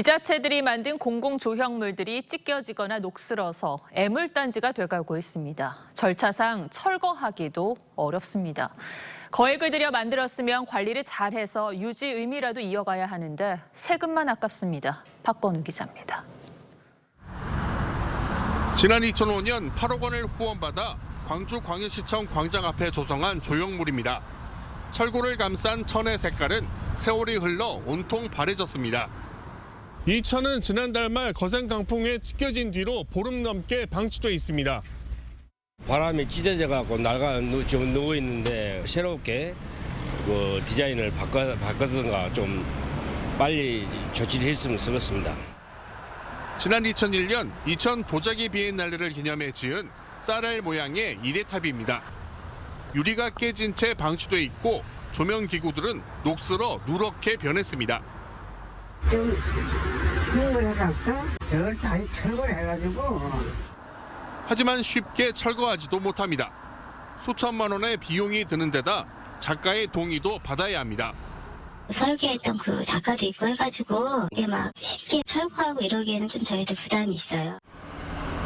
지자체들이 만든 공공조형물들이 찢겨지거나 녹슬어서 애물단지가 돼가고 있습니다. 절차상 철거하기도 어렵습니다. 거액을 들여 만들었으면 관리를 잘해서 유지 의미라도 이어가야 하는데 세금만 아깝습니다. 박건우 기자입니다. 지난 2005년 8억 원을 후원받아 광주광역시청 광장 앞에 조성한 조형물입니다. 철골을 감싼 천의 색깔은 세월이 흘러 온통 바래졌습니다. 이 천은 지난달 말 거센 강풍에 찢겨진 뒤로 보름 넘게 방치돼 있습니다. 바람이 찢어져 갖고 날가 누- 지금 누워 있는데 새롭게 그 디자인을 바꿔 바꿔든가 좀 빨리 조치를 했으면 좋겠습니다. 지난 2001년 이천 도자기 비엔날레를 기념해 지은 쌀알 모양의 이레탑입니다. 유리가 깨진 채 방치돼 있고 조명 기구들은 녹슬어 누렇게 변했습니다. 좀 흥을 해갈까? 저걸 다시 철거를 해가지고 하지만 쉽게 철거하지도 못합니다. 수천만 원의 비용이 드는 데다 작가의 동의도 받아야 합니다. 설계했던 그 작가도 있고 해가지고 이게 막 쉽게 철거하고 이러기에는 좀 저희도 부담이 있어요.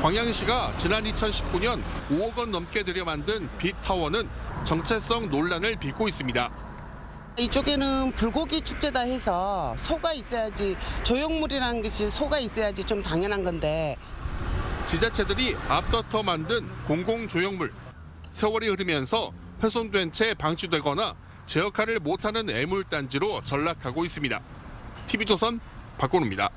광양시가 지난 2019년 5억 원 넘게 들여 만든 빛타워는 정체성 논란을 빚고 있습니다. 이쪽에는 불고기 축제다 해서 소가 있어야지 조형물이라는 것이 소가 있어야지 좀 당연한 건데 지자체들이 앞다퉈 만든 공공 조형물 세월이 흐르면서 훼손된 채 방치되거나 제 역할을 못하는 애물단지로 전락하고 있습니다. TV조선 박건우입니다.